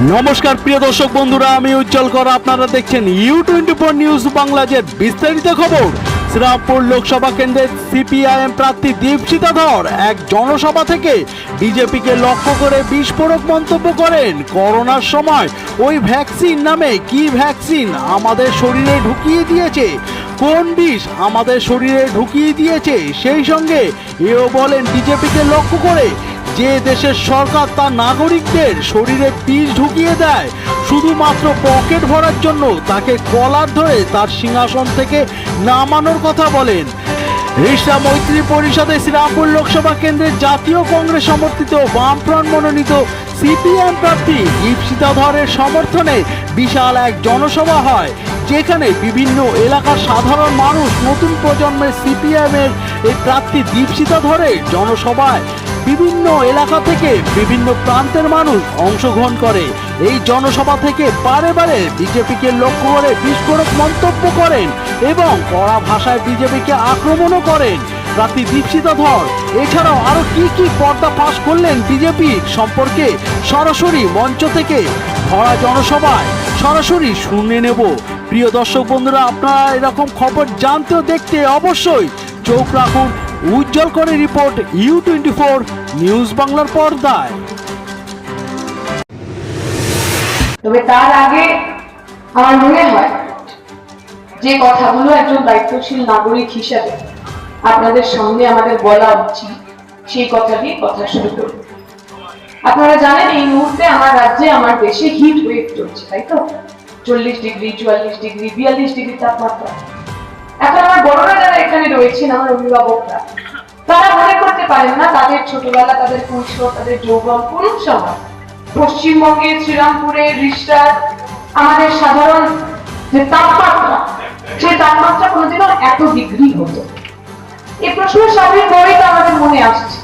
নমস্কার, প্রিয় দর্শক বন্ধুরা, আমি উজ্জ্বল কর। আপনারা দেখছেন ইউ টোয়েন্টি ফোর নিউজ বাংলাদেশের বিস্তারিত খবর। শ্রীরামপুর লোকসভা কেন্দ্রের সিপিআইএম প্রার্থী দীপশিতা ধর এক জনসভা থেকে বিজেপিকে লক্ষ্য করে বিস্ফোরক মন্তব্য করেন। করোনার সময় ওই ভ্যাকসিন নামে কি ভ্যাকসিন আমাদের শরীরে ঢুকিয়ে দিয়েছে? কোন বিষ আমাদের শরীরে ঢুকিয়ে দিয়েছে? সেই সঙ্গে এও বলেন, বিজেপিকে লক্ষ্য করে যে দেশের সরকার তার নাগরিকদের শরীরে পিস ঢুকিয়ে দেয়, শুধুমাত্র পকেট ভরার জন্য তাকে কলার ধরে তার সিংহাসন থেকে নামানোর কথা বলেন। রিসা মৈত্রী পরিষদে শ্রীরামপুর লোকসভা কেন্দ্রের জাতীয় কংগ্রেস সমর্থিত বামফ্রন্ট মনোনীত সিপিএম প্রার্থী দীপশিতা ধরের সমর্থনে বিশাল এক জনসভা হয়, যেখানে বিভিন্ন এলাকার সাধারণ মানুষ নতুন প্রজন্মের সিপিএম এর এই প্রার্থী দীপশিতা ধরে জনসভায় বিভিন্ন এলাকা থেকে বিভিন্ন প্রান্তের মানুষ অংশগ্রহণ করে। এই জনসভা থেকে বারে বারে বিজেপিকে লক্ষ্য করে বিস্ফোরক মন্তব্য করেন এবং কড়া ভাষায় বিজেপিকে আক্রমণও করেন। প্রার্থী দীপশিতা ধর, এছাড়াও আরও কি কি পর্দা ফাঁস করলেন বিজেপি সম্পর্কে সরাসরি মঞ্চ থেকে? ভরা জনসভায় সরাসরি শুনে নেব। প্রিয় দর্শক বন্ধুরা, আপনারা এরকম খবর জানতে ও দেখতে অবশ্যই চোখ রাখুন। উজ্জ্বল করে report U twenty four news বাংলার পর্দায়। তবে তার আগে আমার মনে হয় যে কথাগুলো একজন দায়িত্বশীল নাগরিক হিসাবে আপনাদের সামনে আমাদের বলা উচিত, সেই কথা দিয়ে কথা শুরু করব। আপনারা জানেন এই মুহূর্তে আমার রাজ্যে, আমার দেশে হিট ওয়েভ চলছে, তাই তো? চল্লিশ ডিগ্রি, চুয়াল্লিশ ডিগ্রি, বিয়াল্লিশ ডিগ্রি তাপমাত্রা। এখন আমার বড়রা যারা এখানে রয়েছেন, আমার অভিভাবকরা, তারা মনে করতে পারেন না তাদের ছোটবেলা, তাদের কৈশোর তাদের যৌবন কোন সময় পশ্চিমবঙ্গে শ্রীরামপুরে রিষ্টার আমাদের সাধারণ যে তাপমাত্রা, সেই তাপমাত্রা কোনোদিনও এত ডিগ্রি হতো। এই প্রশ্ন স্বাভাবিক তো আমাদের মনে আসছে।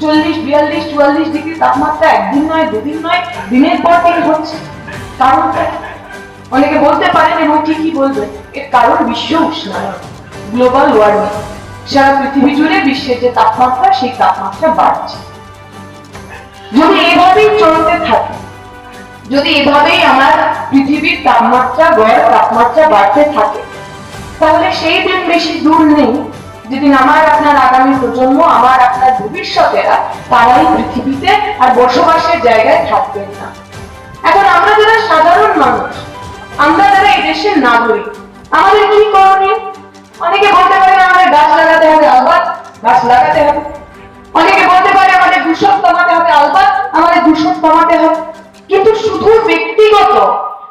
চল্লিশ, বিয়াল্লিশ, চুয়াল্লিশ ডিগ্রি তাপমাত্রা একদিন নয়, দুদিন নয়, দিনের পর দিন হচ্ছে। কারণটা অনেকে বলতে পারেন এবং ঠিকই বলবেন, এর কারণ বিশ্ব উষ্ণায়ন গ্লোবাল ওয়ার্মিং সারা পৃথিবী জুড়ে বিশ্বের যে তাপমাত্রা, সেই তাপমাত্রা বাড়ছে। যদি থাকে যদি এভাবেই আমার পৃথিবীর তাপমাত্রা গড়, তাপমাত্রা বাড়তে থাকে, তাহলে সেই দিন বেশি দূর নেই যেদিন আমার, আপনার আগামী প্রজন্ম, আমার, আপনার ভবিষ্যতেরা তারাই পৃথিবীতে আর বসবাসের জায়গায় থাকবেন না। এখন আমরা যারা সাধারণ মানুষ, আমরা যারা এই দেশের নাগরিক, আমাদের কি করণীয়? অনেকে বলতে পারে আমাদের গাছ লাগাতে হবে, আলবাত, গাছ লাগাতে হবে। অনেকে বলতে পারে আমাদের দূষণ কমাতে হবে, আলবাত, আমাদের দূষণ কমাতে হবে। কিন্তু শুধু ব্যক্তিগত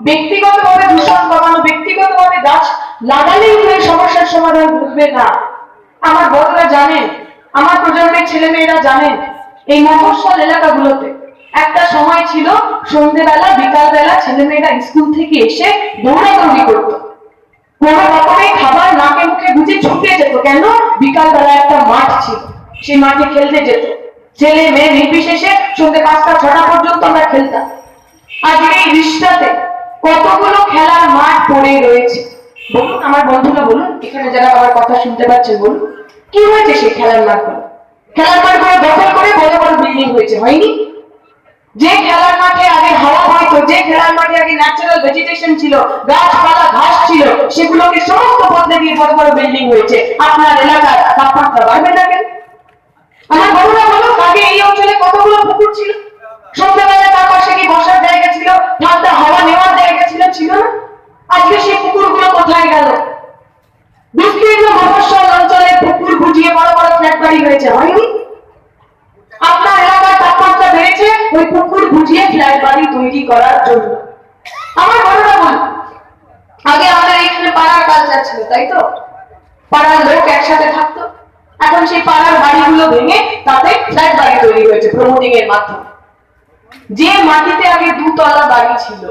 ব্যক্তিগতভাবে দূষণ কমানো ব্যক্তিগতভাবে গাছ লাগালেই তো সমস্যার সমাধান ঘটবে না। আমার বড়রা জানেন আমার প্রজন্মের ছেলে মেয়েরা জানেন এই মফস্বল এলাকাগুলোতে একটা সময় ছিল সন্ধ্যেবেলা বিকালবেলা ছেলে মেয়েরা স্কুল থেকে এসে দৌড়াদৌড়ি করতো। কোনো রকমে খাবার নাকে মুখে গুজে ছুটে যেত, কেন? বিকালবেলা একটা মাঠ ছিল, সেই মাঠে খেলতে যেত। ছেলে মেয়ে নির্বিশেষে সন্ধ্যে পাঁচটা, ছটা পর্যন্ত আমরা খেলতাম। আজকে এই রিস্টাতে কতগুলো খেলার মাঠ পড়ে রয়েছে। বলুন, আমার বন্ধুরা, বলুন, এখানে যারা আমার কথা শুনতে পাচ্ছেন, বলুন, কি হয়েছে সেই খেলার মাঠগুলো? খেলার মাঠগুলো দখল করে বড় বড় বিল্ডিং হয়েছে, হয়নি? যে খেলার মাঠে আগে হাওয়া হয়তো, যে খেলার মাঠে আগে ন্যাচারাল ভেজিটেশন ছিল, গাছপালা, ঘাস ছিল, সেগুলোকে সমস্ত বদলে দিয়ে বড় বড় বিল্ডিং হয়েছে। আপনার এলাকার তাপমাত্রা বাড়বে না কেন? আমার বড়রা বলো আগে এই অঞ্চলে কতগুলো পুকুর ছিল? সন্ধ্যাবেলা তার পাশে কি বসার জায়গা ছিল? ঠান্ডা হাওয়া নেওয়ার জায়গা ছিল? ছিল আজকে সেই পুকুরগুলো কোথায় গেল? বিস্তীর্ণ মফস্বল অঞ্চলে পুকুর বুঝিয়ে বড় বড় ফ্ল্যাট বাড়ি হয়েছে, হয়নি? আপনার এলাকার তাপমাত্রা বেড়েছে, ওই পুকুর বুঝিয়ে ফ্ল্যাট বাড়ি তৈরি করার জন্য। আমার বড়রা বল, আগে আমাদের এখানে পাড়ার কালচার ছিল, তাই তো? পাড়ার লোক একসাথে থাকতো। এখন সেই পাড়ার বাড়িগুলো ভেঙে তাতে ফ্ল্যাট বাড়ি তৈরি হয়েছে প্রমোটিং এর মাধ্যমে। যে মাটিতে আগে দুতলা বাড়ি ছিল,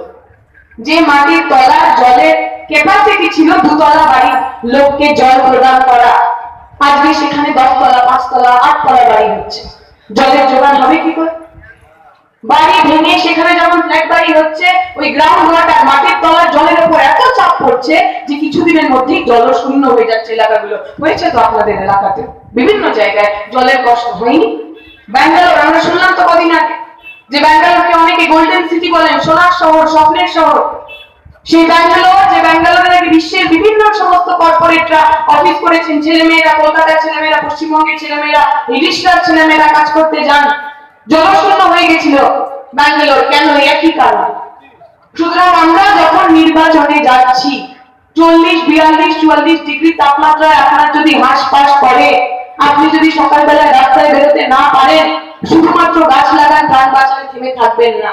যে মাটির তলার জলের ক্যাপাসিটি ছিল দুতলা বাড়ির লোককে জল প্রদান করা। আজকে সেখানে দশতলা, পাঁচতলা, আটতলা বাড়ি হচ্ছে। জলের যোগান হবে কি করে? বাড়ি ভেঙে সেখানে যেমন ফ্ল্যাট বাড়ি হচ্ছে, ওই গ্রাউন্ড ওয়াটার মাটির তলার জলের উপর এত চাপ পড়ছে যে কিছুদিনের মধ্যেই জল শূন্য হয়ে যাচ্ছে এলাকাগুলো। হয়েছে তো আপনাদের এলাকাতে। বিভিন্ন জায়গায় জলের কষ্ট হয়নি? ব্যাঙ্গালোর, আমরা শুনলাম তো কদিন আগে। যে ব্যাঙ্গালোরকে অনেকে গোল্ডেন সিটি বলেন, সোনার শহর, স্বপ্নের শহর। সেই ব্যাঙ্গালোর, যে ব্যাঙ্গালোরে নাকি বিশ্বের বিভিন্ন সমস্ত কর্পোরেটরা অফিস করেছেন, ছেলেমেয়েরা, কলকাতার ছেলেমেয়েরা, পশ্চিমবঙ্গের ছেলেমেয়েরা ইলিশকার ছেলেমেয়েরা কাজ করতে যান। জনশূন্য হয়ে গেছিল ব্যাঙ্গালোর, কেন একই কারণ? সুতরাং আমরা যখন নির্বাচনে যাচ্ছি, চল্লিশ, বিয়াল্লিশ, চুয়াল্লিশ ডিগ্রি তাপমাত্রায় আপনার যদি হাঁস পাস করে, আপনি যদি সকালবেলায় রাস্তায় বেরোতে না পারেন শুধুমাত্র গাছ লাগান প্রাণ বাঁচাতে থেমে থাকবেন না।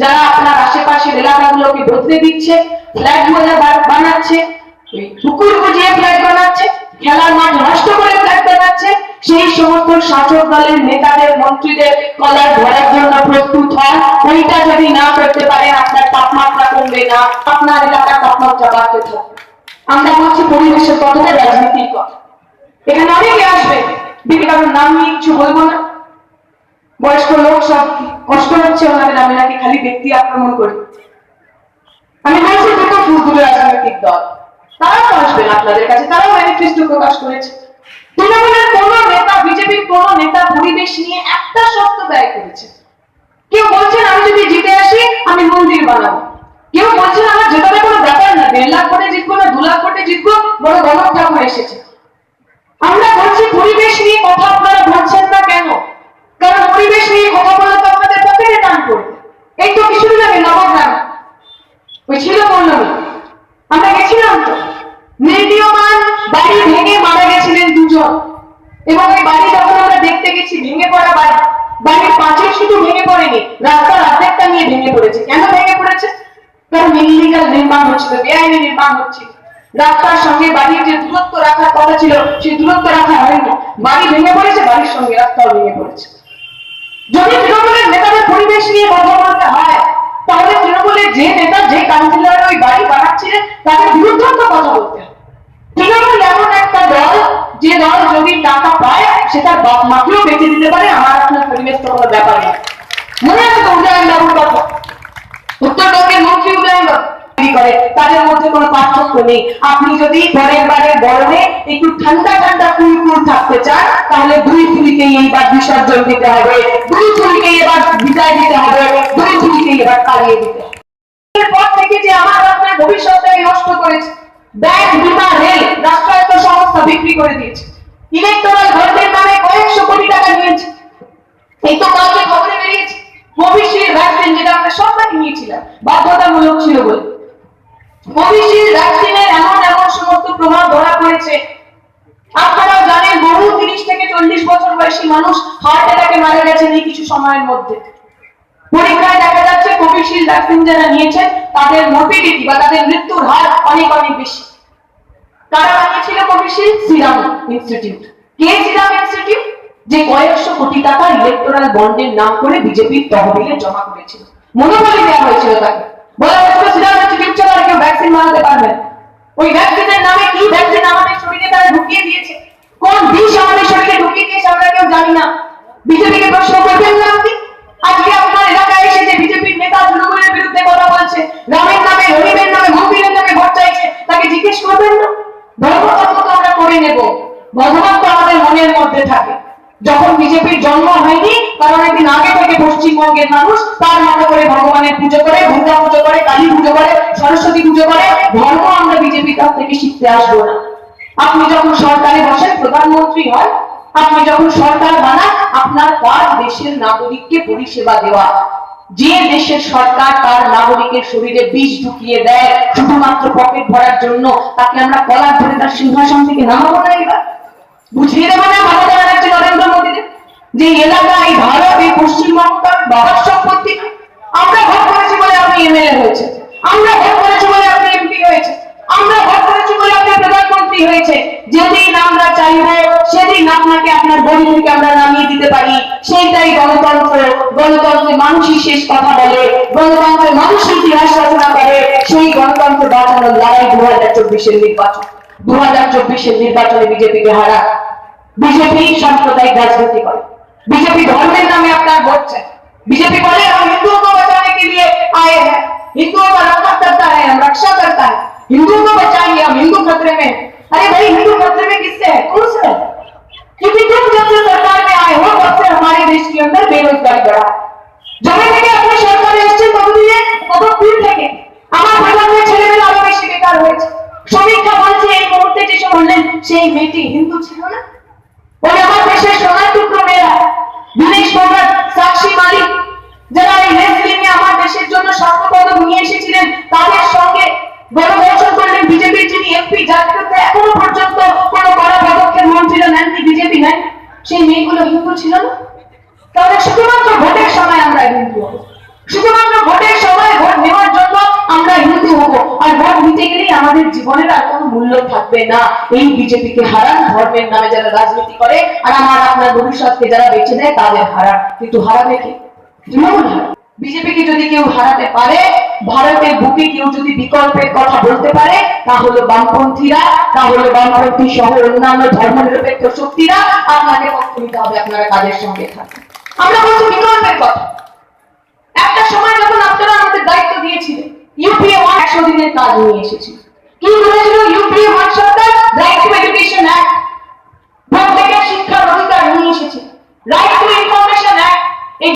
যারা আপনার আশেপাশের এলাকাগুলোকে বদলে দিচ্ছে, ফ্ল্যাট বানাচ্ছে পুকুর বুঝিয়ে ফ্ল্যাট বানাচ্ছে, খেলার মাঠ নষ্ট করে ফ্ল্যাট বানাচ্ছে, সেই সমস্ত শাসক দলের নেতাদের, মন্ত্রীদের কলার ধরার জন্য প্রস্তুত হন। ওইটা যদি না করতে পারেন, আপনার তাপমাত্রা কমবে না, আপনার এলাকার তাপমাত্রা বাড়তে থাকবে। আমরা বলছি পরিবেশের কথা রাজনীতির কথা। এখানে অনেকে আসবে কারোর নাম নিয়ে কিছু বলব না। বয়স্ক লোক সব কষ্ট হচ্ছে ওনাদের, আমি নাকি খালি ব্যক্তি আক্রমণ করি। আমি বলছি, দুটো ফুলগুলো রাজনৈতিক দল, তারাও তো আসবেন আপনাদের কাছে, তারাও ম্যানিফেস্টো প্রকাশ করেছে। তৃণমূলের কোন নেতা বিজেপির কোন নেতা পরিবেশ নিয়ে একটা শব্দ ব্যয় করেছে। কেউ বলছেন, আমি যদি জিতে আসি, আমি মন্দির বানাবো। কেউ বলছেন, আমার জেতাটা কোনো ব্যাপার না, দেড় লাখ কোটে জিতবো না, দু লাখ কোটে জিতবো, বড় গণক ঠাকুর এসেছে। গেছি ভেঙে পড়া বাড়ি। বাড়ির পাঁচিল শুধু ভেঙে পড়েনি, রাস্তার অর্ধেকটা নিয়ে ভেঙে পড়েছে। কেন ভেঙে পড়েছে? কারণ ইলিগাল নির্মাণ হচ্ছিল, বেআইনি নির্মাণ হচ্ছিল। রাস্তার সঙ্গে বাড়ির যে দূরত্ব রাখার কথা ছিল, সেই দূরত্ব রাখা হয়নি। বাড়ি ভেঙে পড়েছে, বাড়ির সঙ্গে রাস্তাও ভেঙে পড়েছে। যদি তৃণমূলের নেতাদের পরিবেশ নিয়ে কথা বলতে হয়, তাহলে তৃণমূলের যে নেতা, যে কাউন্সিলর ওই বাড়ি বানাচ্ছিলেন, তাদের বিরুদ্ধে কথা বলতে হবে তৃণমূল এমন একটা দল, যে দল যদি টাকা পায় সেটা বাপ মাকেও বেঁচে দিতে পারে, আমার আপনার পরিবেশ তো কোনো ব্যাপার না। মনে আছে তো উদয়ন বাবুর কথা। উত্তরবঙ্গের মন্ত্রী উদয়ন তাদের মধ্যে কোনো পার্থক্য নেই। আপনি যদি পরের বারের গরমে একটু ঠান্ডা ঠান্ডা কুল কুল থাকতে চান, তাহলে দুই ফুলিকেই এইবার বিসর্জন দিতে হবে। দুই ফুলিকেই এবার বিদায় দিতে হবে। দুই ফুলিকেই এবার তাড়িয়ে দিতে হবে। এরপর থেকে যে আমার আপনার ভবিষ্যৎটাই নষ্ট করেছে। ব্যাংক বিমা রেল, রাষ্ট্রায়ত্ত সংস্থা বিক্রি করে দিয়েছে। ইলেকট্রাল বন্ডের নামে কয়েকশো কোটি টাকা নিয়েছে। এই তো কালকে খবরে বেরিয়েছে কোভিশিল্ড ভ্যাকসিন যেটা আমরা সবাই নিয়েছিলাম, বাধ্যতামূলক ছিল বলে। কোভিশিল্ড ভ্যাকসিনের এমন এমন সমস্ত প্রভাব ধরা পড়েছে। আপনারাও জানেন, বহু তিরিশ থেকে চল্লিশ বছর বয়সী মানুষ হার্ট অ্যাটাকে মারা গেছেন এই কিছু সময়ের মধ্যে। পরীক্ষায় দেখা যাচ্ছে কোভিশিল্ড ভ্যাকসিন যারা নিয়েছেন, তাদের মর্বিডিটি বা তাদের মৃত্যুর হার অনেক অনেক বেশি। কারা বানিয়েছিল কোভিশিল্ড সিরাম ইনস্টিটিউট কে সিরাম ইনস্টিটিউট যে কয়েকশো কোটি টাকা ইলেকটোরাল বন্ডের নাম করে বিজেপির তহবিলে জমা করেছিল। মনোবলি দেওয়া হয়েছিল তাকে। বলা হয়েছিল সিরাম ইনস্টিটিউট ছাড়া কেউ ভ্যাকসিন বানাতে পারবে ওই ভ্যাকসিনের নামে কি ভ্যাকসিন আমাদের শরীরে তারা ঢুকিয়ে দিয়েছে? কোন বিষ আমাদের শরীরে ঢুকিয়ে দিয়েছে আমরা কেউ জানি না। বিজেপিকে প্রশ্ন করবেন না আপনি? আজকে আপনার এলাকায় এসে যে বিজেপির নেতা তৃণমূলের বিরুদ্ধে কথা বলছে, রামের নামে রহিমের নামে মন্দিরের নামে ভোট চাইছে, তাকে জিজ্ঞেস করবেন না? সরস্বতী পুজো করে আমরা থেকে শিখতে আসব না। আপনি যখন সরকারে বসেন, প্রধানমন্ত্রী হয়, আপনি যখন সরকার বানান, আপনার কাজ দেশের নাগরিককে পরিষেবা দেওয়া। যে দেশের সরকার তার নাগরিকের শরীরে বিষ ঢুকিয়ে দেয়, শুধুমাত্র পকেট ভরার জন্য, তাকে আমরা কলার ধরে তার সিংহাসন থেকে নামাবো না এবার? বুঝিয়ে দেবো না মমতা ব্যানার্জি নরেন্দ্র মোদীদের? যে এলাকা এই ভারত, এই পশ্চিমবঙ্গ তার বাবার সম্পত্তি আমরা ভোট করেছি বলে আপনি এমএলএ হয়েছে আমরা ভোট করেছি বলে আপনি এমপি হয়েছে আমরা ভোট করেছি বলে আপনি প্রধানমন্ত্রী হয়েছে যেদিন আমরা চাইব, সেদিন আপনাকে আপনার বই থেকে আমরা নামিয়ে দিতে পারি। সেইটাই গণতন্ত্র গণতন্ত্রে মানুষই শেষ কথা বলে গণতন্ত্রে মানুষ ইতিহাস রচনা করে সেই গণতন্ত্র বাঁচানোর লড়াই দু হাজার চব্বিশের নির্বাচন দু হাজার চব্বিশের নির্বাচনে বিজেপিকে হারা বিজেপি সাম্প্রদায়িক রাজনীতি করে बीजेपी धर्मेर नामे अपना वोट है बीजेपी बोले हम हिंदुओं को बचाने के लिए आए हैं हिंदुओं का रक्षा करता है हम रक्षा करता है हिंदुओं को बचाएंगे हम हिंदू खतरे में हैं। अरे भाई हिंदू खतरे में किससे है कौन से है क्योंकि तुम जब से सरकार में आए हो तब से हमारे देश के अंदर बेरोजगारी बढ़ा है থেকে সরকারে ততদিন থেকে আমার হয়েছে। সমীক্ষা বলছে এই মুহূর্তে যেসব সেই মেয়েটি হিন্দু ছিল না। বলে আমার দেশের সোনার জীবনের আর কোনো মূল্য থাকবে না। এই বিজেপিকে হারান, ধর্মের নামে যারা রাজনীতি করে, আর আমার আপনার ভবিষ্যৎকে যারা বেঁচে দেয় তাদের হারান। কিন্তু হারাবে কি? তৃণমূল হারাবে। বিজেপিকে যদি কেউ হারাতে পারে, ভারতের বুকে কেউ যদি বিকল্পের কথা বলতে পারে, তাহলে বামপন্থীরা, তাহলে বামপন্থী সহ অন্যান্য ধর্মনিরপেক্ষ শক্তিরা আপনাকে পক্ষ নিতে হবে, আপনারা কাজের সঙ্গে থাকবেন? আমরা বলছি বিকল্পের কথা। একটা সময় যখন আপনারা আমাদের দায়িত্ব দিয়েছিলেন, ইউপিএ একশো দিনের কাজ নিয়ে এসেছিল। কি হয়েছিল ইউপি ভাট সরকার রাইট টু এডুকেশন অ্যাক্ট প্রত্যেকের শিক্ষার অধিকার নিয়ে এসেছে। Right two information act